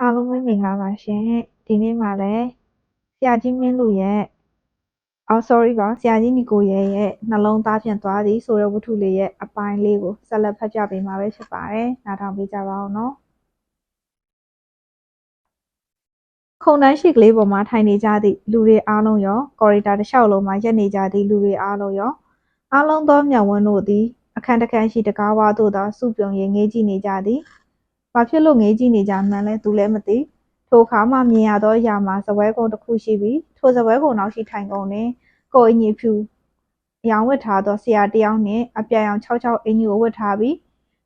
အားလုံးပဲမင်္ဂလာပါရှင်ဒီနေ့မှာလည်းဆရာကြီးမင်းလူရဲ့အော် sorry ပါဆရာကြီးနီကိုရဲ့ရဲ့နှလုံးသားဖြင့်သွားသည်ဆိုတဲ့ဝတ္ထုလေးရဲ့အပိုင်းလေးကိုဆက်လက်ဖတ်ပြပေးမှာပဲဖြစ်ပါတယ်နားထောင်ပေးကြပါအောင်နော်ခုံတန်းရှိကလေးပေါ်မှာထိုင်နေကြသည့်လူတွေအားလုံးရောကော်ရီတာတစ်လျှောက်လုံးမှာရက်နေကြသည့်လူတွေအားလုံးရောအားလုံးသောမျက်ဝန်းတို့သည်အခန်းတစ်ခန်းရှိတကားဝါသို့သာစုပြုံ၍ငေးကြည့်နေကြသည် ဘာဖြစ်လို့ငေးကြည့်နေကြမှန်းလဲသူလည်းမသိထိုအခါမှမြင်ရသောအရာမှာစပွဲကုန်းတစ်ခုရှိပြီးထိုစပွဲကုန်းနောက်ရှိထိုင်ကုန်တွင်ကိုယ်အညီဖြူအယောင်ဝတ်ထားသောဆရာတစ်ယောက်နှင့်အပြာရောင်၆၆အင်ကြီးကိုဝတ်ထားပြီး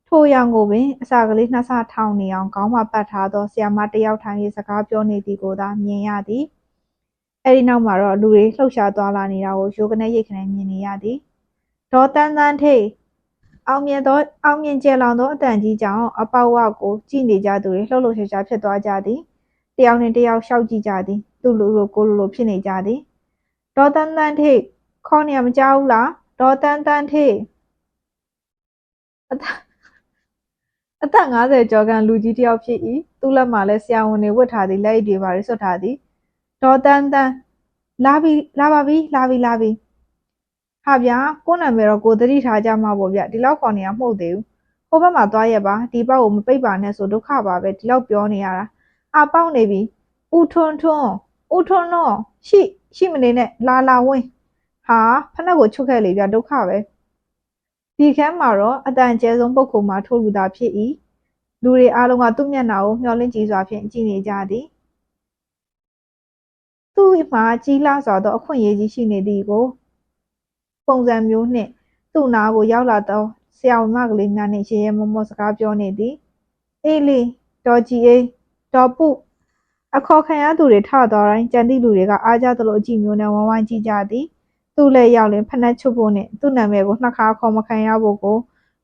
ထိုအယောင်ကိုပင်အစာကလေးနှစ်ဆထောင်နေအောင်ခေါင်းမှာပတ်ထားသောဆရာမတစ်ယောက်ထိုင်၍စကားပြောနေသည်ကိုသာမြင်ရသည်အဲဒီနောက်မှာတော့လူတွေလှုပ်ရှားသွားလာနေတာကိုရိုးကနေရိတ်ခနဲ့မြင်နေရသည်ဒေါ်တန်းတန်းထိတ် အောင်မြင်သောအောင်မြင်ကျယ်လောင်သောအတန်ကြီးကြောင့်အပေါက်ဝကိုကြည့်နေကြသူတွေလှုပ်လှုပ်ရှားရှားဖြစ်သွားကြသည်တယောက်နှင့်တယောက်ရှောက်ကြည့်ကြသည် သူ့လူလိုကိုလိုလိုဖြစ်နေကြသည်ဒေါ်တန်းတန်းထိတ်ခေါ်နေရမကြောက်ဘူးလားဒေါ်တန်းတန်းထိတ်အသက်အသက်50ကျော်ကန်လူကြီးတယောက်ဖြစ်၏သူ့လက်မှာလည်းဆရာဝန်တွေဝတ်ထားသည်လက်အိတ်တွေပါတွေဆွတ်ထားသည်ဒေါ်တန်းတန်းလာပြီလာပါပြီလာပြီလာပြီ ဟာဗျာကိုနာမည်တော့ကိုသတိထားကြမှာပေါ့ဗျဒီလောက်ခေါ်နေရမှုတ်သေးဘူးဟိုဘက်မှာသွားရက်ပါဒီပေါက်ကိုမပိတ်ပါနဲ့ဆိုဒုက္ခပါပဲဒီလောက်ပြောနေရတာအာပေါက်နေပြီဦးထွန်းထွန်းဦးထွန်းတော့ရှိရှိမနေနဲ့လာလာဝင်းဟာဖက်နှက်ကိုချုပ်ခဲ့လေဗျဒုက္ခပဲဒီခန်းမှာတော့အတန်ကျဲဆုံးပုတ်ခုံမှာထိုးလူသားဖြစ်၏လူတွေအားလုံးကသူ့မျက်နှာကိုမျှော်လင့်ကြည့်စွာဖြင့်ကြည့်နေကြသည်သူ့မှာကြီးလာစွာသောအခွင့်အရေးကြီးရှိနေသည်ကို ပုံစံမျိုးနှင့်သူ့နာကိုရောက်လာသောဆရာဝန်မကလေးများနှင့်ရေရဲမောမောစကားပြောနေသည်အေးလီဒေါ်ကြီးအေးဒေါ်ပုအခေါ်ခံရသူတွေထသွားတိုင်းကြံသည့်လူတွေကအားကြသလိုအကြည့်မျိုးနဲ့ဝိုင်းဝိုင်းကြည့်ကြသည်သူ့လက်ရောက်လင်ဖက်နှက်ချွတ်ဖို့နှင့်သူ့နာမည်ကိုနှစ်ခါခေါ်မခံရဖို့ကို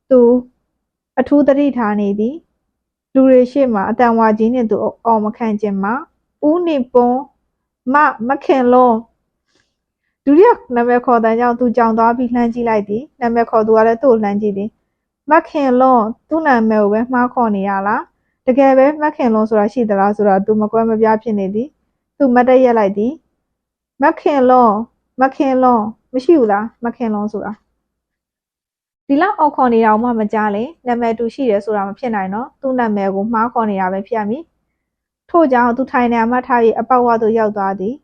သူအထူးသတိထားနေသည်လူတွေရှေ့မှာအတန်ဝါကြီးနှင့်သူအော်မခံခြင်းမှာဦးနေပွန်မမခင်လုံး ဒုတိယနာမည်ခေါ်တဲ့ကြောင့်သူကြောင်သွားပြီးလှမ်းကြည့်လိုက်သည်နာမည်ခေါ်သူကလည်းသူ့ကိုလှမ်းကြည့်သည်မခင်လုံးသူ့နာမည်ကိုပဲမှားခေါ်နေရလားတကယ်ပဲမခင်လုံးဆိုတာရှိသလားဆိုတာသူမကွဲမပြားဖြစ်နေသည်သူမတ်တက်ရက်လိုက်သည်မခင်လုံးမခင်လုံးမရှိဘူးလားမခင်လုံးဆိုတာဒီလောက်အော်ခေါ်နေတာမှမကြားလေနာမည်တူရှိတယ်ဆိုတာမဖြစ်နိုင်တော့သူ့နာမည်ကိုမှားခေါ်နေတာပဲဖြစ်ရမည်ထို့ကြောင့်သူထိုင်နေအမှတ်ထားပြီးအပေါက်ဝသို့ရောက်သွားသည်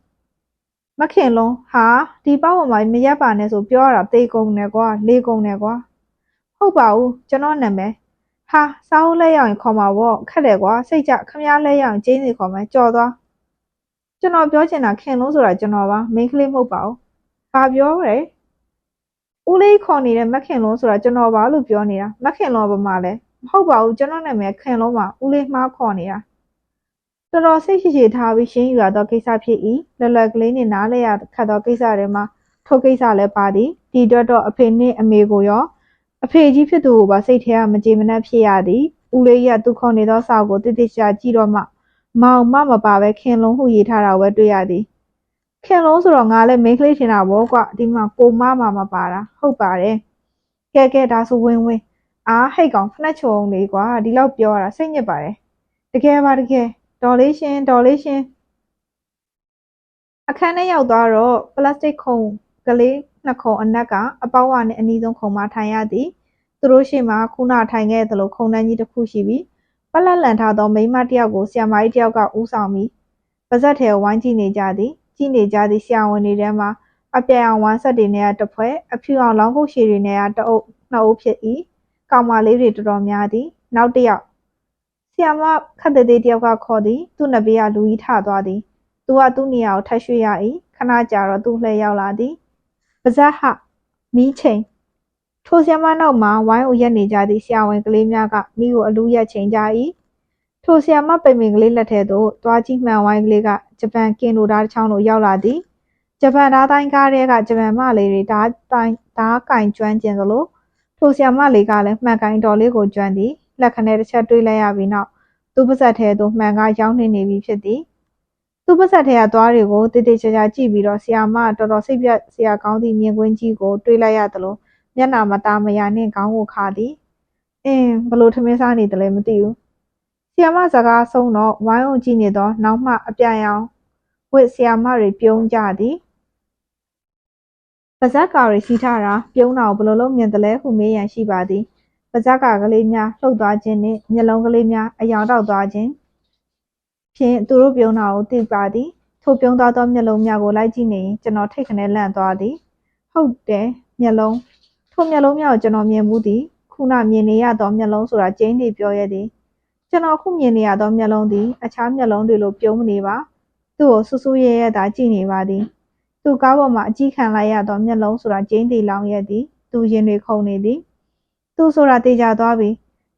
မခင်လုံးဟာဒီပေါက်ပေါ်မှာမရက်ပါနဲ့ဆိုပြောရတာသေကုန်တယ်ကွာလေကုန်တယ်ကွာဟုတ်ပါဘူးကျွန်တော်နာမည်ဟာစားဦးလဲရောက်ရင်ခေါ်မှာပေါ့ခက်တယ်ကွာစိတ်ကြခမားလဲရောက်ရင်ကျင်းစီခေါ်မယ်ကြော်သွားကျွန်တော်ပြောချင်တာခင်လုံးဆိုတာကျွန်တော်ပါမိန်းကလေးမဟုတ်ပါဘူးဘာပြောရဲဦးလေးခေါ်နေတဲ့မခင်လုံးဆိုတာကျွန်တော်ပါလို့ပြောနေတာမခင်လုံးကဘာမှလဲမဟုတ်ပါဘူးကျွန်တော်နာမည်ခင်လုံးပါဦးလေးမှားခေါ်နေတာ တော်တော်စိတ်ရှိရှိထားပြီးရှင်းယူရသောကိစ္စဖြစ်၏လွယ်လွယ်ကလေးနှင့်နားလဲရခတ်သောကိစ္စတွေမှာထိုကိစ္စလည်းပါသည်ဒီအတွက်တော့အဖေနှင့်အမေကိုရောအဖေကြီးဖြစ်သူကိုပါစိတ်ထဲကမကြေမနက်ဖြစ်ရသည်ဦးလေးရသူခေါ်နေသောစာကိုတိတိကျကျကြည့်တော့မှမောင်မမပါပဲခင်လုံးဟုရေးထားတာပဲတွေ့ရသည်ခင်လုံးဆိုတော့ငါလည်းမိန်းကလေးထင်တာဗောကွဒီမှာကိုမမမပါတာဟုတ်ပါတယ်ကဲကဲဒါဆိုဝင်းဝင်းအားဟိတ်ကောင်ဖနှက်ချုံလေးကွာဒီလောက်ပြောရတာစိတ်ညစ်ပါတယ်တကယ်ပါတကယ် ဒေါ်လေးရှင်ဒေါ်လေးရှင်အခန်းထဲရောက်သွားတော့ပလတ်စတစ်ခုံကလေးနှစ်ခုံအနက်ကအပေါက်ဝနဲ့အနီးဆုံးခုံမှာထိုင်ရသည်သူတို့ရှိမှခုနထိုင်ခဲ့သလိုခုံတန်းကြီးတစ်ခုရှိပြီးပလက်လန်ထားသောမိန်းမတစ်ယောက်ကိုဆရာမကြီးတစ်ယောက်ကဦးဆောင်ပြီးပါဇက်ထဲဝိုင်းကြည့်နေကြသည်ကြည့်နေကြသည့်ဆရာဝန်တွေထဲမှာအပြာရောင်ဝမ်းဆက်တွေနဲ့တစ်ဖွဲ့အဖြူအောင်လောင်းခုတ်ရှည်တွေနဲ့တအုပ်နှစ်အုပ်ဖြစ်၏ကောင်မလေးတွေတော်တော်များသည်နောက်တစ်ယောက် ဆရာမခက်သေးသေးတယောက်ကခေါ်သည်သူ့နဘေးကလူကြီးထသွားသည်သူကသူ့နေရာကိုထပ်ရွှေ့ရ၏ခဏကြာတော့သူ့လှည့်ရောက်လာသည်ပါဇက်ဟမီးချိန်ထိုဆရာမနောက်မှာဝိုင်းအိုရက်နေကြသည့်ဆရာဝန်ကလေးများကမိကိုအလူးရက်ချိန်ကြ၏ထိုဆရာမပိန်ပင်ကလေးလက်ထဲသို့သွားကြည့်မှန်ဝိုင်းကလေးကဂျပန်ကင်လိုဓာတ်ချောင်းသို့ရောက်လာသည်ဂျပန်ဓာတ်တိုင်းကားထဲကဂျပန်မလေးတွေဓာတ်တိုင်းဓာတ်ကင်ကျွမ်းကျင်သလိုထိုဆရာမလေးကလည်းမှန်ကင်တော်လေးကိုကျွမ်းသည် လက်ခနဲ့တစ်ချက်တွေးလိုက်ရပြီးနောက်သူ့ပါဇက်ထဲသို့မှန်ကားရောက်နေနေပြီဖြစ်သည်သူ့ပါဇက်ထဲကသွားတွေကိုတည်တည်ချာချာကြည့်ပြီးတော့ဆရာမတော်တော်စိတ်ပြတ်ဆရာကောင်းသည့်မြင်ကွင်းကြီးကိုတွေးလိုက်ရသလိုမျက်နှာမသားမယာနှင့်ခေါင်းကိုခါသည်အင်းဘလို့ထမင်းစားနေတယ်လဲမသိဘူးဆဆီယမစကားဆုံးတော့ဝိုင်းအောင်ကြည့်နေသောနောက်မှအပြန်အောင်ဝစ်ဆီယမတွေပြုံးကြသည်ပါဇက်ကာတွေစီးထားတာပြုံးတာကိုဘယ်လိုလုပ်မြင်တယ်လဲဟုမေးရန်ရှိပါသည် ပါဇက်ကကလေးများလှုပ်သွားခြင်းနှင့်မျက်လုံးကလေးများအယောင်တောက်သွားခြင်းဖြင့်သူတို့ပြုံးတာကိုသိပါသည်ထိုပြုံးသွားသောမျက်လုံးများကိုလိုက်ကြည့်နေရင်ကျွန်တော်ထိတ်ခနဲလန့်သွားသည်ဟုတ်တယ်မျက်လုံးထိုမျက်လုံးများကိုကျွန်တော်မြင်မှုသည်ခုနမြင်နေရသောမျက်လုံးဆိုတာကျင်းနေပြောရသည်ကျွန်တော်ခုမြင်နေရသောမျက်လုံးသည်အခြားမျက်လုံးတွေလိုပြုံးမနေပါသူ့ကိုဆူဆူရဲရဲသာကြည့်နေပါသည်သူ့ကားပေါ်မှာအကြီးခံလိုက်ရသောမျက်လုံးဆိုတာကျင်းတီလောင်ရသည်သူရင်တွေခုန်နေသည် သူဆိုတာတေချာသွားပြီ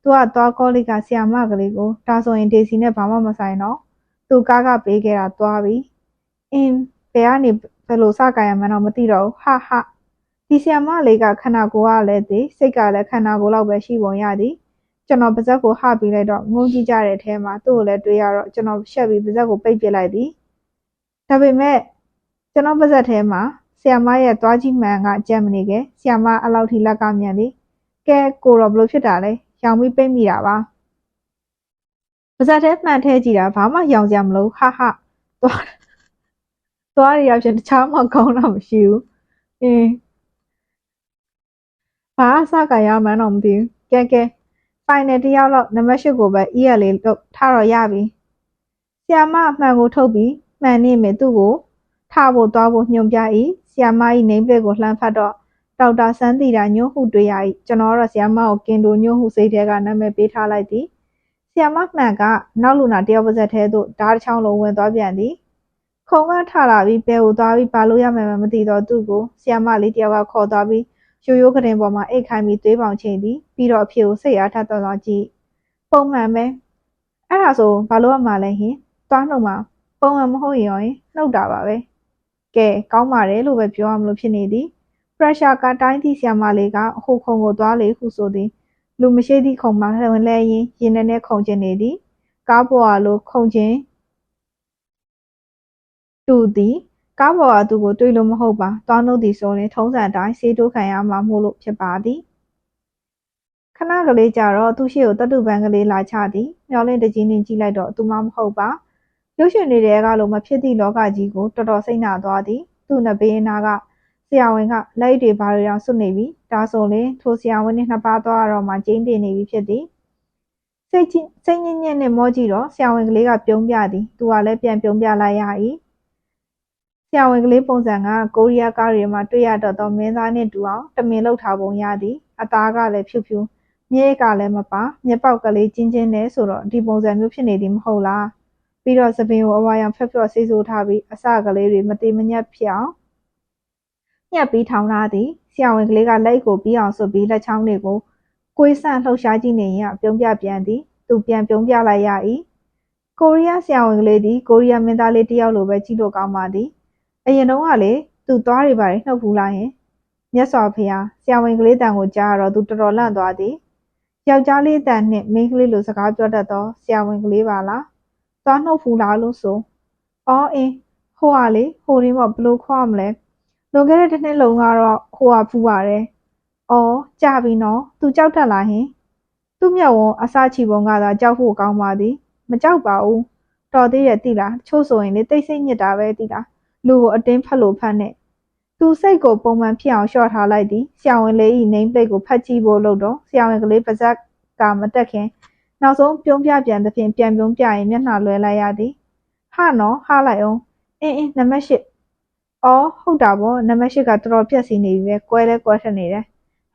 သူကသွားကောလိကဆီယာမကလေးကိုဒါဆိုရင်ဒေစီနဲ့ဘာမှမဆိုင်တော့သူကားကပေးခဲ့တာသွားပြီအင်းဘယ်ကနေဘယ်လိုစကြရမှန်းတော့မသိတော့ဘူးဟာဟာဒီဆီယာမလေးကခန္ဓာကိုယ်ကလည်းသိစိတ်ကလည်းခန္ဓာကိုယ်လောက်ပဲရှိပုံရသည်ကျွန်တော်ပါဇက်ကိုဟပြီးလိုက်တော့ငုံကြည့်ကြတဲ့အထဲမှာသူ့ကိုလည်းတွေးရတော့ကျွန်တော်ရှက်ပြီးပါဇက်ကိုပိတ်ပစ်လိုက်သည်ဒါပေမဲ့ကျွန်တော်ပါဇက်ထဲမှာဆီယာမရဲ့သွားကြည့်မှန်ကကြံမနေခဲ့ဆီယာမအလောက်ထိလက်ကမြန်သည် ကဲကိုတော့ဘလို့ဖြစ်တာလဲရောင်ပြီးပိတ်မိတာပါပါဇက်ထဲမှန်ထဲကြည့်တာဘာမှရောင်စရာမလိုဟာဟာသွားသွားရရောက်ချင်းတခြားမှကောင်းတာမရှိဘူးအင်းဘာအစကရမှန်းတော့မသိဘူးကဲကဲဖိုင်နယ်တယောက်လောက်နံပါတ်၈ကိုပဲ EL လေးလုပ်ထားတော့ရပြီဆီယာမအမှန်ကိုထုတ်ပြီးမှန်နေမယ်သူ့ကိုထားဖို့သွားဖို့ညွှန်ပြ၏ဆီယာမ၏နေပလက်ကိုလှမ်းဖတ်တော့ ဒေါက်တာစန်းတီတာညွှန်းဟုတွေ့ရ၏ကျွန်တော်တော့ဆီယာမကိုကင်တိုညွှန်းဟုစိတ်ထဲကနာမည်ပေးထားလိုက်သည်ဆီယာမမှန်ကနောက်လူနာတယောက်ပါးစက်ထဲသို့ဓာတ်တစ်ချောင်းလုံးဝင်သွားပြန်သည်ခုံကထလာပြီးဘဲကိုသွားပြီးဘာလို့ရမယ်မသိတော့သူ့ကိုဆီယာမလေးတယောက်ကခေါ်သွားပြီးရိုးရိုးကတင်ပေါ်မှာအိတ်ခိုင်းပြီးသွေးပေါင်ချိန်သည်ပြီးတော့အဖေကိုစိတ်အားထသွားသွားကြည့်ပုံမှန်ပဲအဲ့ဒါဆိုဘာလို့ရမှာလဲဟင်သွားနှုတ်မှာပုံမှန်မဟုတ်ရင်နှုတ်တာပါပဲကဲကောင်းပါတယ်လို့ပဲပြောရမလို့ဖြစ်နေသည် pressure ကတိုင်းသည့်ဆရာမလေးကဟိုခုံကိုသွားလေဟုဆိုသည်လူမရှိသည့်ခုံမှာလှန်လဲရင်းရင်ထဲနဲ့ခုံကျင်နေသည်ကားပေါ်အလိုခုံကျင်တူသည်ကားပေါ်ကသူကိုတွေ့လို့မဟုတ်ပါသွားနှုတ်သည်ဆိုရင်ထုံးစံအတိုင်းဆေးတိုးခံရမှာမို့လို့ဖြစ်ပါသည်ခဏကလေးကြာတော့သူ့ရှိကိုတတုပန်းကလေးလာချသည်မျောလင့်တကြီးနှင်းကြည့်လိုက်တော့သူမှမဟုတ်ပါရုပ်ရှင်နေတဲ့ကလိုမဖြစ်သည့်လောကကြီးကိုတော်တော်စိတ်နာသွားသည်သူ့နဘေးနာက ဆရာဝန်ကလက်တွေဘာတွေအောင်စွတ်နေပြီဒါဆိုရင်ထိုဆရာဝန်နဲ့နှစ်ပါးသွားတော့မှကျင်းတင်နေပြီဖြစ်သည်စိတ်ချင်းစိတ်ညစ်ညစ်နဲ့မောကြည့်တော့ဆရာဝန်ကလေးကပြုံးပြသည်သူကလည်းပြန်ပြုံးပြလိုက်ရ၏ဆရာဝန်ကလေးပုံစံကကိုရီးယားကားတွေမှာတွေ့ရတော့သောမင်းသားနှင့်တူအောင်တမင်လုပ်ထားပုံရသည်အသားကလည်းဖြူဖြူမြဲကလည်းမပါမျက်ပေါက်ကလေးကျင်းကျင်းနဲ့ဆိုတော့ဒီပုံစံမျိုးဖြစ်နေသည်မဟုတ်လားပြီးတော့သပင်ကိုအဝါရောင်ဖက်ဖျော့ဆေးဆိုးထားပြီးအစကလေးတွေမတိမညက်ဖြစ်အောင် ညှက်ပြီးထောင်ထားသည်ဆရာဝန်ကလေးကလက်ကိုပြီးအောင်ဆွပြီးလက်ချောင်းတွေကိုကိုယ်ဆန့်လှုပ်ရှားကြည့်နေရင်ပြုံးပြပြန်သည်သူပြန်ပြုံးပြလိုက်ရ၏ကိုရီးယားဆရာဝန်ကလေးသည်ကိုရီးယားမင်းသားလေးတယောက်လိုပဲကြည့်လို့ကောင်းပါသည်အရင်တုန်းကလေသူသွားတွေပါတယ်နှုတ်ဖူးလိုက်ရင်မြတ်စွာဘုရားဆရာဝန်ကလေးတန်ကိုကြားတော့သူတော်တော်လန့်သွားသည်ယောက်ျားလေးတန်နှင့်မိန်းကလေးလိုစကားပြောတတ်သောဆရာဝန်ကလေးပါလားသွားနှုတ်ဖူးလားလို့ဆိုအော်အင်းဟိုဟာလေဟိုရင်းမဘလို့ခေါ်မလဲ လွန်ခဲ့တဲ့တစ်နှစ်လုံးကတော့ဟိုဟာဖူးပါတယ်အော်ကြပြီနော်သူကြောက်တတ်လားဟင်သူ့မျက်ဝန်းအစချီပုံကသာကြောက်ဖို့ကောင်းပါသည်မကြောက်ပါဘူးတော်သေးရဲ့တိလားချို့ဆိုရင်လေတိတ်ဆိတ်ညစ်တာပဲတိလားလူကိုအတင်းဖတ်လို့ဖတ်နဲ့သူစိတ်ကိုပုံမှန်ဖြစ်အောင်လျှော့ထားလိုက်သည်ဆရာဝန်လေး၏နေပလိတ်ကိုဖတ်ကြည့်ဖို့လုပ်တော့ဆရာဝန်ကလေးပါဇက်ကမတက်ခင်နောက်ဆုံးပြုံးပြပြန်သဖြင့်ပြန်ပြုံးပြရင်မျက်နှာလွဲလိုက်ရသည်ဟာနော်ဟာလိုက်အောင်အင်းအင်းနံပါတ်၈ အော်ဟုတ်တာပေါ့နံပါတ်၈ကတော်တော်ပြက်စီနေပြီပဲကွဲလဲကွဲထက်နေတယ်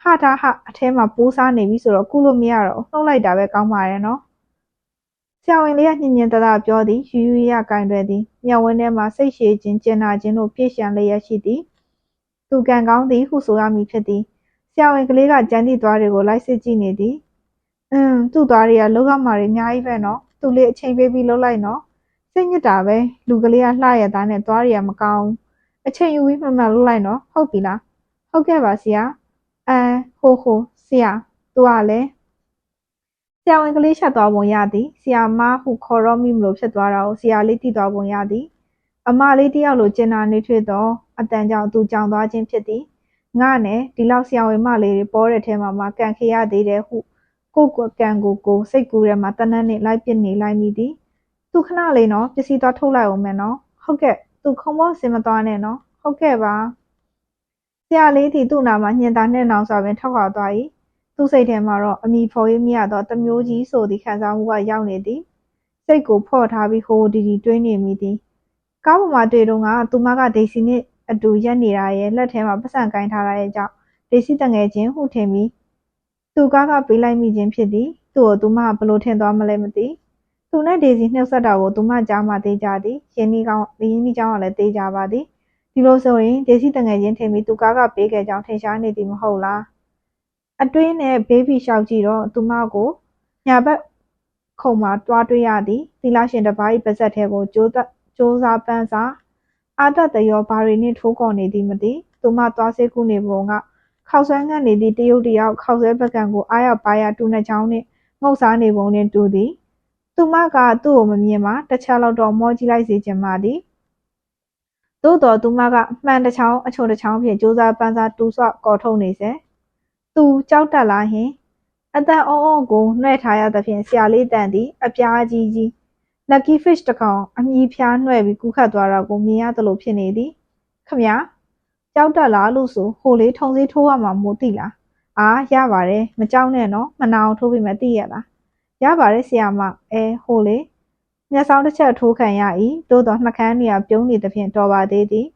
ဟာတာဟာအထဲမှာပိုးစားနေပြီဆိုတော့ကုလို့မရတော့နှုတ်လိုက်တာပဲကောင်းပါရဲ့နော်ဆရာဝန်လေးကညင်ညင်တသာပြောသည်ယူယူရကင်တွယ်သည်မျက်ဝန်းထဲမှစိတ်ရှည်ခြင်းကျင်နာခြင်းတို့ပြည့်ရှံလျက်ရှိသည်သူကံကောင်းသည်ဟုဆိုရမည်ဖြစ်သည်ဆရာဝန်ကလေးကကြမ်းသည့်သွားတွေကိုလိုက်စစ်ကြည့်နေသည်အင်းသူ့သွားတွေကလောကမှာတွေအများကြီးပဲနော်သူလေးအချိန်ပေးပြီးလှုပ်လိုက်နော်စိတ်ညစ်တာပဲလူကလေးကလှရသားနဲ့သွားတွေကမကောင်း အချိန်ယူပြီးမှန်မှန်လှုပ်လိုက်နော်ဟုတ်ပြီလားဟုတ်ကဲ့ပါဆရာအမ်ဟိုဟိုဆရာသူကလည်းဆရာဝန်ကလေးချက်သွားပုံရသည်ဆရာမဟုခေါ်တော့မိမလို့ဖြစ်သွားတာကိုဆရာလေးသိသွားပုံရသည်အမလေးတယောက်လိုကျင်နာနေဖြစ်တော့အတန်ကြောင့်သူကြောင်သွားခြင်းဖြစ်သည်ငါနဲ့ဒီလောက်ဆရာဝန်မလေးတွေပေါ်တဲ့ထဲမှာမှကန်ခေရသေးတယ်ဟုကိုယ်ကကံကိုကိုယ်စိတ်ကူးထဲမှာတနတ်နဲ့လိုက်ပစ်နေလိုက်မိသည်သူခဏလေးနော်ပစ္စည်းသွားထုတ်လိုက်အောင်မယ်နော်ဟုတ်ကဲ့ သူခုံမောစင်မသွားနဲ့နော်ဟုတ်ကဲ့ပါဆရာလေးသည်သူ့နာမှာညင်သာနဲ့နောင်စွာပင်ထောက်ခွာသွား၏သူ့စိတ်ထဲမှာတော့အမိဖော်ရမရတော့တမျိုးကြီးဆိုသည့်ခံစားမှုကရောက်နေသည်စိတ်ကိုဖော့ထားပြီးဟိုဒီဒီတွေးနေမိသည်ကားပေါ်မှာတွေ့တော့ကသူမကဒေစီနဲ့အတူရက်နေတာရဲ့လက်ထဲမှာပတ်စံကင်ထားတဲ့ကြောင့်ဒေစီတငယ်ချင်းဟုထင်ပြီးသူကားကပေးလိုက်မိခြင်းဖြစ်သည်သူ့ကိုသူမဘလို့ထင်သွားမလဲမသိ သူနဲ့ဒေစီနှုတ်ဆက်တာကိုသူမကြားမှသိကြသည်ရင်းနှီးကောင်းရင်းနှီးကြောင်းကလည်းသိကြပါသည်ဒီလိုဆိုရင်ဒေစီတငယ်ချင်းထင်ပြီးသူကားကပေးခဲ့ကြောင်းထင်ရှားနေသည်မဟုတ်လားအတွင်းနဲ့ဘေးဘီရှောက်ကြည့်တော့သူမကိုညာဘက်ခုံမှာတွားတွေ့ရသည်သီလရှင်တစ်ပါး၏ပါဇက်ထဲကိုကြိုးကြိုးစားပန်းစားအာတတရောဘာတွေနှင့်ထိုးကော်နေသည်မသိသူမသွားစေကူနေပုံကခောက်ဆွဲငတ်နေသည့်တရုတ်တယောက်ခောက်ဆွဲပကံကိုအားရပါရတူနှချောင်းနှင့်ငုတ်စားနေပုံနှင့်တူသည် သူမကသူ့ကိုမမြင်မှတစ်ချက်လောက်တော့မောကြည့်လိုက်စေချင်ပါသည်သို့တော်သူမကမှန်တစ်ချောင်းအချုံတစ်ချောင်းဖြင့်စူးစမ်းပန်းစားတူဆော့ကော်ထုတ်နေစေသူကြောက်တက်လာရင်အတန်အုံးအုံးကိုနှဲ့ထားရသဖြင့်ဆရာလေးတန်သည်အပြားကြီးကြီး lucky fish တစ်ကောင်အမြည်ဖျားနှဲ့ပြီးကူးခတ်သွားတာကိုမြင်ရသလိုဖြစ်နေသည်ခမကြောက်တက်လားလို့ဆိုဟိုလေးထုံစည်းထိုးရမှာမို့သိလားအာရပါတယ်မကြောက်နဲ့နော်မနာအောင်ထိုးပြီးမှသိရလား ရပါတယ်ဆရာမအဲဟိုလေမျက်စောင်းတစ်ချက်ထိုးခံရ၏သို့တော့နှကန်းနေရပြုံးနေသဖြင့်တော်ပါသေးသည်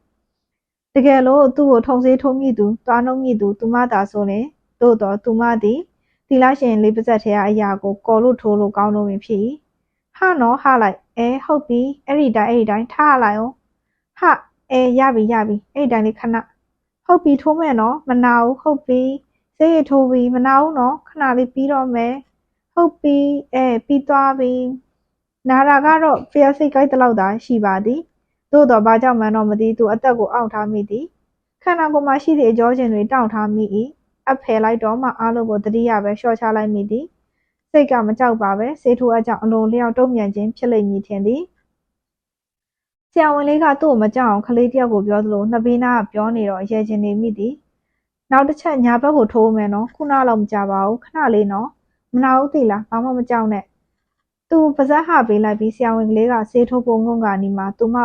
တကယ်လို့သူ့ကိုထုံစည်းထိုးမိသူတွားနှုံးမိသူသူမသာဆိုရင်သို့တော့သူမသည်သီလရှင်လေးပါးစပ်ထဲအရာကိုကော်လို့ထိုးလို့ကောင်းလို့ဖြစ်၏ဟာနော်ဟာလိုက်အဲဟုတ်ပြီအဲ့ဒီတိုင်းအဲ့ဒီတိုင်းထားလိုက်အောင်ဟာအဲရပြီရပြီအဲ့ဒီတိုင်းလေးခဏဟုတ်ပြီထိုးမယ်နော်မနာဘူးဟုတ်ပြီစေးရထိုးပြီမနာဘူးနော်ခဏလေးပြီးတော့မယ် ဟုတ်ပြီအဲပြီးသွားပြီနာတာကတော့ဖျက်စိတ်ကြိုက်တလောက်သာရှိပါသည်သို့တော့ဘာကြောင့်မှန်းတော့မသိသူအသက်ကိုအောင့်ထားမိသည်ခန္ဓာကိုယ်မှာရှိသည့်အကြောကျင်တွေတောင့်ထားမိ၏အဖယ်လိုက်တော့မှအားလုံးကိုတတိယပဲလျှော့ချလိုက်မိသည်စိတ်ကမကြောက်ပါပဲဆေးထိုးအကြောင်းအလိုလျောက်တုံ့ပြန်ခြင်းဖြစ်လိမ့်မည်ထင်သည်ဆရာဝန်လေးကသူ့ကိုမကြောက်အောင်ကလေးတယောက်ကိုပြောသလိုနှစ်ဘေးနားကပြောနေတော့ရဲချင်နေမိသည်နောက်တစ်ချက်ညာဘက်ကိုထိုးမယ်နော်ခုနတော့မကြပါဘူးခဏလေးနော် မနာဘူးသိလားဘာမှမကြောက်နဲ့သူပါဇက်ဟပေးလိုက်ပြီးဆရာဝန်ကလေးကဆေးထိုးဖို့ငုံကနီမှာသူမ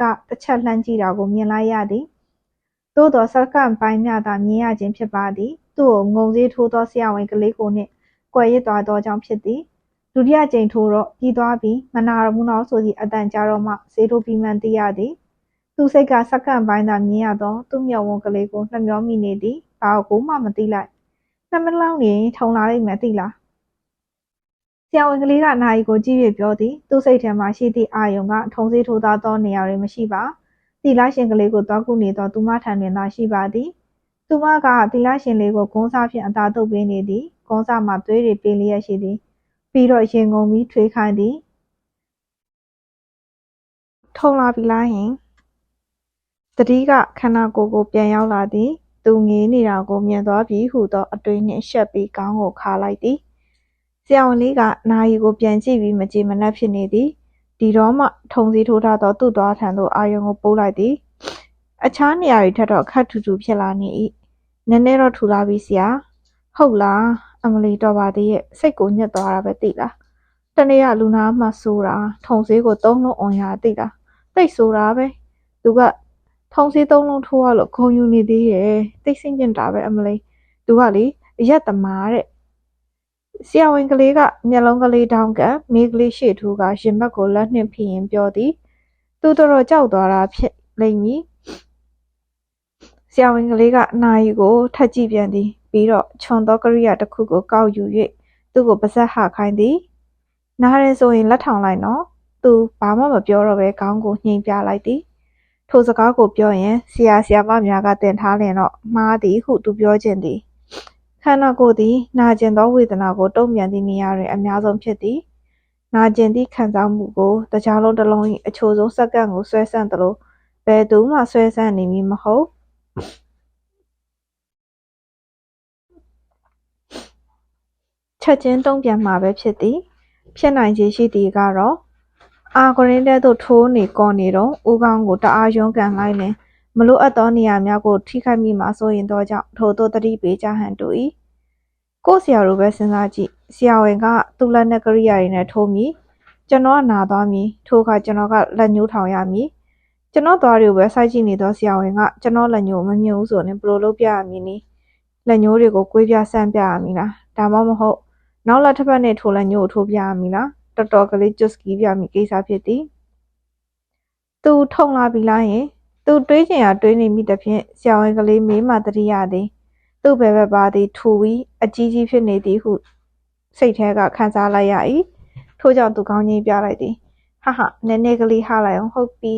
ကတစ်ချက်လှမ်းကြည့်တာကိုမြင်လိုက်ရသည်သို့သောစက္ကန့်ပိုင်းမျှသာမြင်ရခြင်းဖြစ်ပါသည်သူ့ကိုငုံစည်းထိုးသောဆရာဝန်ကလေးကိုနှင့်ကွယ်ရစ်သွားသောကြောင့်ဖြစ်သည်ဒုတိယကြိမ်ထိုးတော့ပြီးသွားပြီးမနာရဘူးနော်ဆိုသည့်အတန်ကြာတော့မှဆေးထိုးပြီးမှန်သိရသည်သူစိတ်ကစက္ကန့်ပိုင်းသာမြင်ရသောသူ့မျက်ဝန်းကလေးကိုနှမျောမိနေသည်ဘာကိုမှမသိလိုက် နှစ်မိနစ်လောက်နေထုံလာလိမ့်မယ်သိလားဆရာဝန်ကလေးကနာယီကိုကြည့်ရပြောသည်သူ့စိတ်ထဲမှာရှိသည့်အာယုံကထုံစည်းထိုးသားသောနေရာတွေမရှိပါသီလရှင်ကလေးကိုသွားကူနေသောသူမထံတွင်သာရှိပါသည်သူမကသီလရှင်လေးကိုဂုံးစားဖြင့်အသာတုပ်ပေးနေသည်ဂုံးစားမှာသွေးတွေပေးလျက်ရှိသည်ပြီးတော့ရင်ငုံပြီးထွေးခိုင်းသည်ထုံလာပြီလားဟင်တတိကခန္ဓာကိုယ်ကိုပြန်ရောက်လာသည် သူငေးနေတာကိုမြင်သွားပြီဟုသောအတွေးနှင့်ရှက်ပြီးကောင်းကိုခါလိုက်သည်ဆရာဝန်လေးကနာယီကိုပြန်ကြည့်ပြီးမကြည်မနှက်ဖြစ်နေသည်ဒီတော့မှထုံစည်းထိုးထားသောသူ့သွားထံသို့အာယုံကိုပို့လိုက်သည်အခြားနေရာတွေထက်တော့ခက်ထူထူဖြစ်လာနေ၏နည်းနည်းတော့ထူလာပြီဆရာဟုတ်လားအမလီတော်ပါသေးရဲ့စိတ်ကိုညစ်သွားတာပဲသိလားတနေ့ကလူနာမှဆိုတာထုံစည်းကိုသုံးလုံးအွန်ရသိလားတိတ်ဆိုတာပဲသူက ထုံစည်းသုံးလုံးထိုးရလို့ခုံယူနေသေးရဲ့တိတ်ဆင်းကျင်တာပဲအမလီသူကလေအရက်သမားတဲ့ဆရာဝန်ကလေးကမျက်လုံးကလေးထောင်းကမိကလေးရှေ့ထိုးကရင်ဘတ်ကိုလက်နှင့်ဖိရင်ပြောသည်သူတော်တော်ကြောက်သွားတာဖြစ်လိမ့်မည်ဆရာဝန်ကလေးကနာယီကိုထပ်ကြည့်ပြန်သည်ပြီးတော့ခြုံသောကရိယာတစ်ခုကိုကောက်ယူ၍သူ့ကိုပါဇက်ဟခိုင်းသည်နားရဲဆိုရင်လက်ထောင်လိုက်နော်သူဘာမှမပြောတော့ပဲခေါင်းကိုညှိပြလိုက်သည် ထိုစကားကိုပြောရင်ဆရာဆရာမများကတင်ထားလင်တော့မှားသည်ဟုသူပြောခြင်းသည်ခန္ဓာကိုယ်သည်နာကျင်သောဝေဒနာကိုတုံ့ပြန်သည့်နေရာတွင်အများဆုံးဖြစ်သည်နာကျင်သည့်ခံစားမှုကိုတကြားလုံးတစ်လုံး၏အချို့ဆုံးစက္ကန့်ကိုဆွဲဆန့်သလိုဘယ်သူမှဆွဲဆန့်နေမည်မဟုတ်ချက်ချင်းတုံ့ပြန်မှာပဲဖြစ်သည် ဖြစ်နိုင်ခြေရှိသည်ကတော့ အာဂရင်းတဲသို့ထိုးနေကောနေတော့ဦးကောင်းကိုတအားရုန်းကန်လိုက်လင်မလိုအပ်သောနေရာများကိုထိခိုက်မိမှာစိုးရင်သောကြောင့်ထိုသို့သတိပေးကြဟန်တူ၏ကို့ဆရာတို့ပဲစဉ်းစားကြည့်ဆရာဝန်ကသူ့လက်နဲ့ကရိယာတွေနဲ့ထိုးမိကျွန်တော်ကနာသွားမည်ထို့အခါကျွန်တော်ကလက်ညှိုးထောင်ရမည်ကျွန်တော်သွားတွေကိုပဲစိုက်ကြည့်နေသောဆရာဝန်ကကျွန်တော်လက်ညှိုးမမြင်ဘူးဆိုရင်ဘယ်လိုလုပ်ပြရမည်နည်းလက်ညှိုးတွေကိုကွေးပြဆန့်ပြရမည်လားဒါမှမဟုတ်နောက်လက်တစ်ဖက်နဲ့ထိုးလက်ညှိုးကိုထိုးပြရမည်လား တော်တော်ကလေးကျွတ်စကီးပြမည်ကိစ္စဖြစ်သည်သူထုံလာပြီလားယင်သူတွေးချင်ရာတွေးနေမိသဖြင့်ဆရာဝန်ကလေးမေးမှတတိယသည်သူ့ဘယ်ဘက်ပါသည်ထူပြီးအကြီးကြီးဖြစ်နေသည်ဟုစိတ်ထဲကခံစားလိုက်ရ၏ထို့ကြောင့်သူကောင်းကြီးပြလိုက်သည်ဟာဟာနည်းနည်းကလေးဟားလိုက်အောင်ဟုတ်ပြီ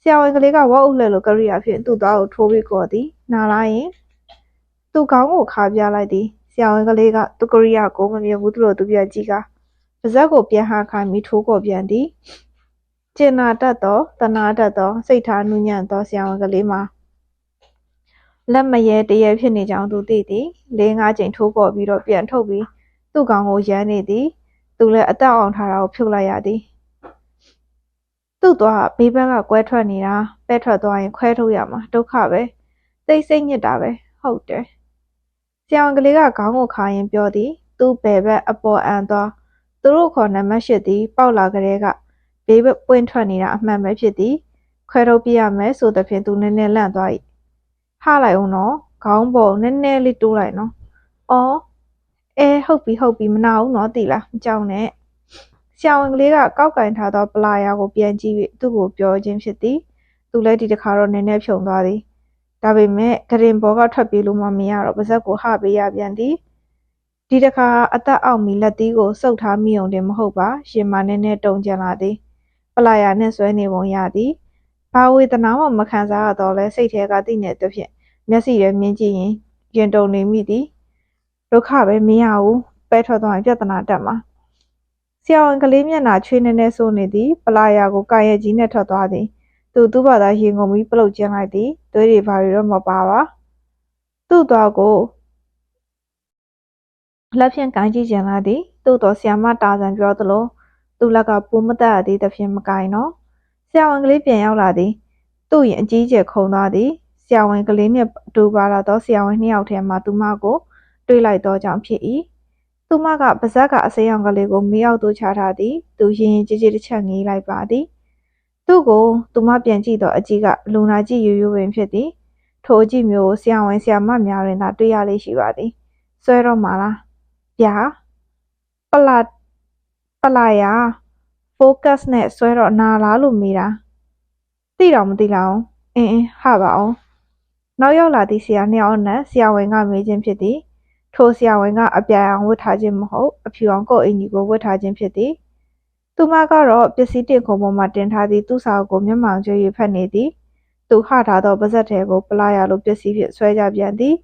ဆရာဝန်ကလေးကဝေါ့အုပ်လှဲ့လိုကရိယာဖြင့်သူ့သားကိုထိုးပြီးကော်သည်နားလားရင်သူကောင်းကိုခါပြလိုက်သည်ဆရာဝန်ကလေးကသူကရိယာကိုမမြင်ဘူးသူ့လိုသူပြကြည့်ကပါ ဇက်ကိုပြန်ဟာခိုင်းပြီးထိုးကော်ပြန်သည်ကျင်နာတတ်သောတနာတတ်သောစိတ်ထားနူးညံ့သောဆရာဝန်ကလေးမှာလက်မရဲတရဲဖြစ်နေကြောင်းသူသိသည်လေးငါးချိန်ထိုးကော်ပြီးတော့ပြန်ထုတ်ပြီးသူ့ကောင်ကိုရမ်းနေသည် သူလည်းအသက်အောင်ထားတာကိုဖြုတ်လိုက်ရသည်သူ့သွားဘေးဘက်ကကွဲထွက်နေတာပဲထွက်သွားရင်ခွဲထုတ်ရမှာဒုက္ခပဲသိစိတ်ညစ်တာပဲဟုတ်တယ်ဆရာဝန်ကလေးကခေါင်းကိုခါရင်ပြောသည် သူ့ဘယ်ဘက်အပေါ်အန်သွား သူတို့ခေါ်နံပါတ်၈သည် ပေါက်လာကလေးကဘေးပွင့်ထွက်နေတာအမှန်ပဲဖြစ်သည်ခွဲထုတ်ပြရမယ်ဆိုသဖြင့်သူနည်းနည်းလန့်သွား၏ဟလိုက်အောင်နော်ခေါင်းပေါ်နည်းနည်းလေးတိုးလိုက်နော်အော်အဲဟုတ်ပြီဟုတ်ပြီမနာဘူးနော်သိလားမကြောက်နဲ့ဆရာဝန်ကလေးကကောက်ကင်ထားသောပလာယာကိုပြန်ကြည့်၍သူ့ကိုပြောခြင်းဖြစ်သည်သူလည်းဒီတစ်ခါတော့နည်းနည်းဖြုံသွားသည်ဒါပေမဲ့ဂရင်ဘောကထွက်ပြေးလို့မှမရတော့ပါဇက်ကိုဟပေးရပြန်သည် ဒီတစ်ခါအသက်အောက်မီလက်သီးကိုစုပ်ထားမိုံတင်မဟုတ်ပါရှင်မနည်းနည်းတုံကျန်လာသည်ပလာယာနှင့်ဆွဲနေပုံရသည်ဘာဝေဒနာမှမခံစားရတော့လဲစိတ်ထဲကသိနေသဖြင့်မျက်စိရဲမြင်ကြည့်ရင်ရင်တုန်နေမိသည်ဒုက္ခပဲမရဘူးပဲထွက်သွားရင်ပြဿနာတက်မှာဆရာဝန်ကလေးမျက်နှာချွေးနေနေဆိုနေသည်ပလာယာကိုကာရဲ့ကြီးနဲ့ထွက်သွားသည်သူသူ့ဘာသာရင်ကုန်ပြီးပလုတ်ကျင်းလိုက်သည်သွေးတွေဘာတွေတော့မပါပါသူ့သွားကို လက်ဖြင့်ကိုင်းကြည့်ကြလာသည်သို့တော်ဆရာမတာဆန်ပြောသလိုသူ့လက်ကပိုးမတက်ရသေးသဖြင့်မကိုင်းတော့ဆရာဝန်ကလေးပြန်ရောက်လာသည်သူ့ရင်အကြီးကျယ်ခုန်သွားသည်ဆရာဝန်ကလေးနှင့်အတူပါလာသောဆရာဝန်နှစ်ယောက်ထဲမှသူမကိုတွေးလိုက်သောကြောင့်ဖြစ်၏သူမကပါဇက်ကအစိမ်းရောင်ကလေးကိုမေးအောင်သို့ချထားသည်သူရင်ရင်ကြည်ကြည်တစ်ချက်ငေးလိုက်ပါသည်သူ့ကိုသူမပြန်ကြည့်သောအကြီးကလူနာကြည့်ရိုးရိုးပင်ဖြစ်သည်ထိုအကြည့်မျိုးဆရာဝန်ဆရာမများတွင်သာတွေ့ရလေရှိပါသည်ဆွဲတော့မှာလား ဗျာပလာပလာယာ focus နဲ့ဆွဲတော့နာလားလို့မေးတာသိတော့မသိလောက်အင်းအင်းဟာပါအောင်နောက်ရောက်လာသည့်ဆရာနှစ်ယောက်နဲ့ဆရာဝန်ကမေးခြင်းဖြစ်သည်ထိုဆရာဝန်ကအပြာရောင်ဝတ်ထားခြင်းမဟုတ်အဖြူအောင်ကိုယ်အင်ကြီးကိုဝတ်ထားခြင်းဖြစ်သည်သူမကတော့ပစ္စည်းတင်ခုံပေါ်မှာတင်ထားသည့်သူ့စာအုပ်ကိုမျက်မှောင်ကျွေး၍ဖတ်နေသည်သူဟထားသောပါဇက်ထဲကိုပလာယာလိုပစ္စည်းဖြင့်ဆွဲကြပြန်သည်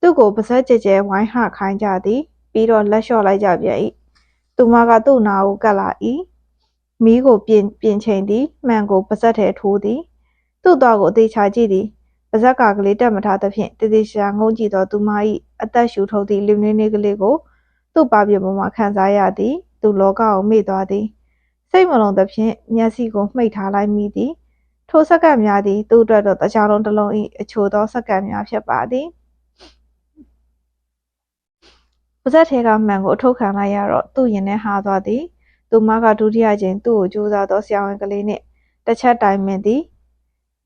သူ့ကိုပါဇက်ကြဲကြဲဝိုင်းဟခိုင်းကြသည် ပြီးတော့လက်လျှော့လိုက်ကြပြန်၏သူမကသူ့နာကိုကပ်လာ၏မီးကိုပြင်ပြင်ချိန်သည်မှန်ကိုပါဇက်ထဲထိုးသည်သူ့သွားကိုအသေးချာကြည့်သည်ပါဇက်ကကလေးတက်မထားသဖြင့်တည်တည်ရှာငုံကြည့်သောသူမ၏အသက်ရှူထုတ်သည့်လင်းလင်းလေးကလေးကိုသူ့ပါပြပေါ်မှခံစားရသည် သူလောကကိုမေ့သွားသည်စိတ်မလုံးသဖြင့်မျက်စိကိုမှိတ်ထားလိုက်မိသည်ထိုစက္ကန့်များသည်သူ့အတွက်တော့တခြားလုံးတစ်လုံး၏အချိုသောစက္ကန့်များဖြစ်ပါသည် ပါဇက်ထဲကမှန်ကိုအထုတ်ခံလိုက်ရတော့သူ့ရင်ထဲဟာသွားသည်သူမကဒုတိယကြိမ်သူ့ကိုကြိုးစားသောဆရာဝန်ကလေးနှင့်တစ်ချက်တိုင်ပင်သည်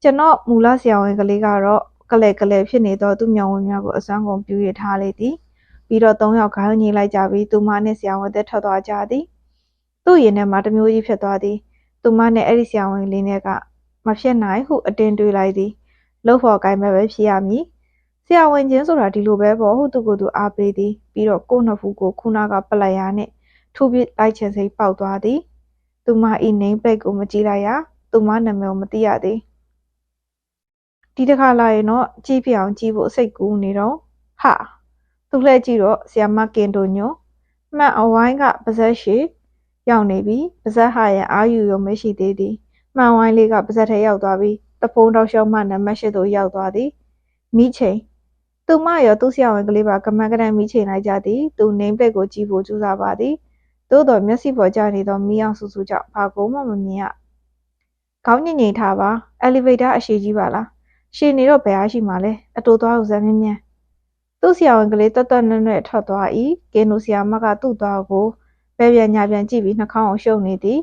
ကျွန်တော်မူလဆရာဝန်ကလေးကတော့ကလဲကလဲဖြစ်နေသောသူ့မျက်ဝန်းများကိုအစွမ်းကုန်ပြူရထားလေသည်ပြီးတော့သုံးယောက်ခေါင်းညှိလိုက်ကြပြီးသူမနှင့်ဆရာဝန်သက်ထွက်သွားကြသည်သူ့ရင်ထဲမှာတမျိုးကြီးဖြစ်သွားသည်သူမနဲ့အဲ့ဒီဆရာဝန်လေးနဲ့ကမဖြစ်နိုင်ဟုအတင်းတွေးလိုက်သည်လှုပ်ဖို့ကိုင်းမဲ့ပဲဖြစ်ရမည်ဆ ရာဝန်ချင်းဆိုတာဒီလိုပဲပေါ့ဟုသူကသူအားပေးသည်ပြီးတော့ကိုနှစ်ဖူးကိုခုနကပလက်ရနှင့်ထူပစ်လိုက်ချင်စိတ်ပေါက်သွားသည်သူမဤနေပိတ်ကိုမကြည့်လိုက်ရသူမနာမည်ကိုမသိရသေးဒီတစ်ခါလာရင်တော့ကြည့်ပြအောင်ကြည့်ဖို့စိတ်ကူးနေတော့ဟာသူလှည့်ကြည့်တော့ဆီယမကင်တိုညိုမှန်အဝိုင်းကပါဇက်ရှိရောက်နေပြီပါဇက်ဟာရဲ့အာယူရုံမရှိသေးသည်မှန်ဝိုင်းလေးကပါဇက်ထဲရောက်သွားပြီးတဖုံးတောက်လျှောက်မှနံပါတ်၈သို့ရောက်သွားသည်မိချိန် သူမရောသူ့ဆရာဝန်ကလေးပါကမန်းကတန်းမိချိန်လိုက်ကြသည်သူနေပက်ကိုကြည့်ဖို့ကြိုးစားပါသည်သို့တော်မျက်စိပေါ်ကျနေသောမီးအောင်ဆူဆူကြောင့်ဘာကိုမှမမြင်ရခေါင်းညင်ညင်ထားပါ။ elevator အရှည်ကြီးပါလား။ရှည်နေတော့ဘယ်အားရှိမှာလဲ။အတိုသွားကိုဇက်မြန်းမြန်းသူ့ဆရာဝန်ကလေးတွတ်တွတ်နွဲ့နွဲ့ထွက်သွား၏ကင်နိုဆရာမကသူ့သားကိုဘဲပြန်ညာပြန်ကြည့်ပြီးနှာခေါင်းအောင်ရှုပ်နေသည်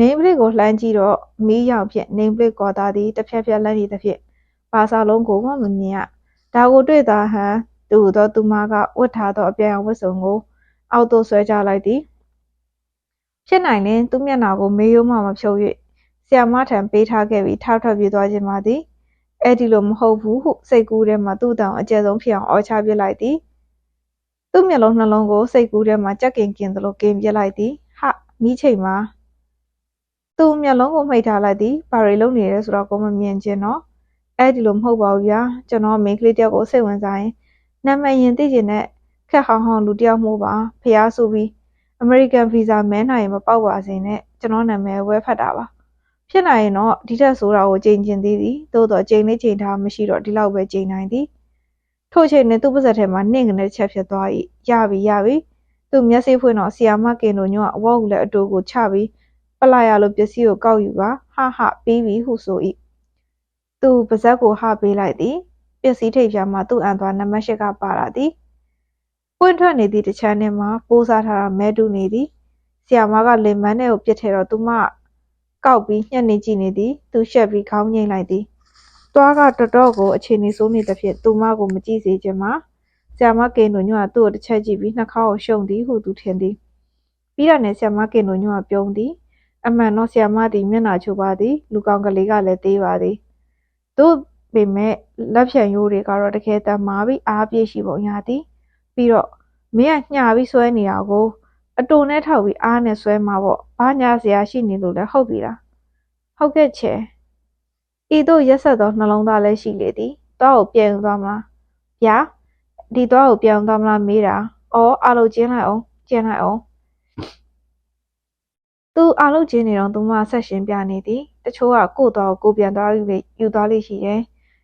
နေပလစ်ကိုလှမ်းကြည့်တော့မီးရောင်ဖြင့်နေပလစ်ကွာသားသည်တစ်ဖြက်ဖြက်လက်နေသဖြင့်ပါစာလုံးကိုမှမမြင်ရ ဒါကိုတွေ့သာဟန်သူ့သောသူမကဝတ်ထားသောအပြန်အဝတ်စုံကို အောက်သို့ဆွဲချလိုက်သည်ဖြစ်နိုင်လင်သူ့မျက်နှာကိုမေးရိုးမှမဖြုတ်၍ဆရာမထံပေးထားခဲ့ပြီးထောက်ထွက်ပြေးသွားခြင်းပါသည်အဲ့ဒီလိုမဟုတ်ဘူးဟုစိတ်ကူးထဲမှသူ့တောင်အကျယ်ဆုံးဖြစ်အောင်အော်ချပစ်လိုက်သည်သူ့မျက်လုံးနှလုံးကိုစိတ်ကူးထဲမှကြက်ကင်ကင်သလိုကင်ပစ်လိုက်သည်ဟာမိချိန်မှာသူ့မျက်လုံးကိုမှိတ်ထားလိုက်သည်ဘာတွေလုပ်နေလဲဆိုတော့ကိုမမြင်ချင်းတော့ အဲ့ဒီလိုမဟုတ်ပါဘူးဗျာကျွန်တော်မိန်းကလေးတယောက်ကိုစိတ်ဝင်စားရင်နာမည်ရင်သိကျင်တဲ့ခက်ဟောင်းဟောင်းလူတယောက်မို့ပါဖျားဆိုပြီးအမေရိကန်ဗီဇာမဲနိုင်ရင်မပေါက်ပါစေနဲ့ကျွန်တော်နာမည်ဝဲဖတ်တာပါဖြစ်နိုင်ရင်တော့ဒီထက်ဆိုတာကိုကြိမ်ကျင်သေးသည်သို့တော့ကြိမ်လေးကြိမ်ထားမရှိတော့ဒီလောက်ပဲကြိမ်နိုင်သည်ထို့ချိန်နဲ့သူ့ပါဇက်ထဲမှာနှင့်ကနေချက်ဖြစ်သွား၏ရပြီရပြီသူ့မျက်စိဖွင့်တော့ဆီယာမကင်တို့ညကအဝတ်ကိုလည်းအတူကိုချပြီးပလာရလိုပစ္စည်းကိုကောက်ယူပါဟဟပြီးပြီဟုဆို၏ သူပါဇက်ကိုဟပေးလိုက်သည်ပစ္စည်းထိပ်ပြားမှာသူ့အန်သွားနံပါတ်၈ကပါလာသည်ပွင့်ထွက်နေသည့်တချမ်းထဲမှာပိုးစားထားတာမဲတူနေသည်ဆီယာမကလင်မန်းထဲကိုပြစ်ထဲတော့သူမကောက်ပြီးညှက်နေကြည့်နေသည်သူရှက်ပြီးခေါင်းငိမ့်လိုက်သည်သွားကတော်တော်ကိုအခြေအနေဆိုးနေသဖြင့်သူမကိုမကြည့်စေချင်မှာဆရာမကင်တို့ညကသူ့ကိုတစ်ချက်ကြည့်ပြီးနှာခေါင်းကိုရှုံသည်ဟုသူထင်သည်ပြီးတော့လည်းဆရာမကင်တို့ညကပြုံးသည်အမှန်တော့ဆရာမသည်မျက်နှာချိုးပါသည်လူကောင်ကလေးကလည်းသေးပါသည် သို့ပေမဲ့လက်ဖြံရိုးတွေကတော့တကယ်တမ်းမာပြီးအားပြည့်ရှိပုံရသည်ပြီးတော့မင်းကညှာပြီးဆွဲနေတာကိုအတူနဲ့ထောက်ပြီးအားနဲ့ဆွဲမှာပေါ့ဘာညာစရာရှိနေလို့လဲဟုတ်ပြီလားဟုတ်ကဲ့ချေဤသို့ရက်ဆက်သောနှလုံးသားလည်းရှိလေသည်တောက်ကိုပြန်သွားမလားဗျာဒီတော့ကိုပြန်သွားမလားမေးတာအော်အားလုံးကျင်းလိုက်အောင်ကျင်းလိုက်အောင်သူအားလုံးကျင်းနေတော့သူမဆက်ရှင်ပြနေသည် တချို့ကကို့တော့ကိုပြန်သွားယူလေယူသွားလိမ့်ရှိတယ်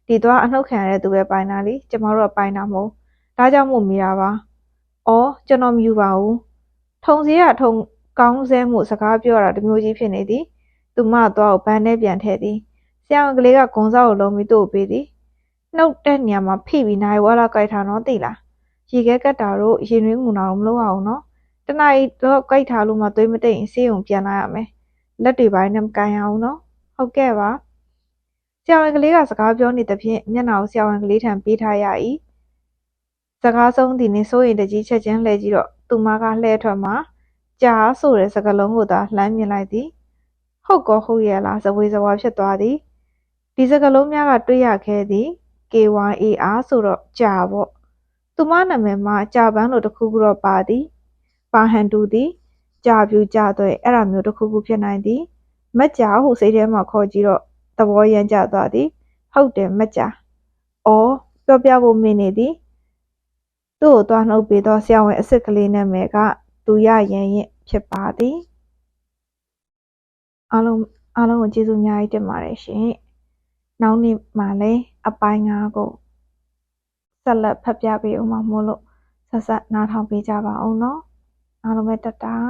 ဒီတော့အနှုတ်ခံရတဲ့သူပဲပိုင်တာလीကျမတို့ကပိုင်တာမဟုတ်ဒါကြောင့်မို့မိတာပါအော်ကျွန်တော်မယူပါဘူးထုံစည်းရထုံကောင်းစဲမှုစကားပြောတာတမျိုးကြီးဖြစ်နေသည်သူမတော့ဘန်းနဲ့ပြန်ထည့်သည်ဆရာဝန်ကလေးကဂုံစောက်ကိုလုံးပြီးတို့ပေးသည်နှုတ်တဲ့နေရာမှာဖိပြီးနိုင်ဝါလာကြိုက်ထားတော့သိလားရေခဲကတ်တာတို့ရေနွေးငူနာတို့မလုပ်အောင်နော်တနားရီတော့ကြိုက်ထားလို့မှသွေးမတိတ်ရင်ဆေးရုံပြန်လာရမယ်လက်တွေပိုင်းနဲ့မကန်ရအောင်နော် ဟုတ်ကဲ့ပါဆရာဝန်ကလေးကစကားပြောနေသဖြင့်မျက်နှာကိုဆရာဝန်ကလေးထံပေးထားရ၏စကားဆုံးသည်နှင့်စိုးရင်တကြီးချက်ချင်းလှည့်ကြည့်တော့သူမကလှည့်ထွက်မှာကြာဆိုတဲ့စကားလုံးကိုသာလှမ်းမြင်လိုက်သည်ဟုတ်ကောဟုတ်ရဲ့လားဇဝေဇဝါဖြစ်သွားသည်ဒီစကားလုံးများကတွေ့ရခဲ့သည် KYAR ဆိုတော့ကြာပေါ့သူမနာမည်မှာကြာပန်းလိုတစ်ခုခုတော့ပါသည်ပါဟန်တူသည်ကြာပြူကြာသွဲအဲ့ဒါမျိုးတစ်ခုခုဖြစ်နိုင်သည် မက်ကြာဟုစိတ်ထဲမှာခေါ်ကြည့်တော့သဘောရမ်းကျသွားသည်ဟုတ်တယ်မက်ကြာအော်ပြောပြဖို့မင်းနေသည်သူ့ကိုသွားနှုတ်ပေးသောဆရာဝန်အစ်စ်ကလေးနာမည်ကသူရရင်ရင်ဖြစ်ပါသည်အားလုံးအားလုံးကိုကျေးဇူးအများကြီးတင်ပါတယ်ရှင်နောက်နေ့မှလည်းအပိုင်း၅ကိုဆက်လက်ဖတ်ပြပေးဦးမှာမို့လို့ဆက်ဆက်နားထောင်ပေးကြပါအောင်နော်အားလုံးပဲတတား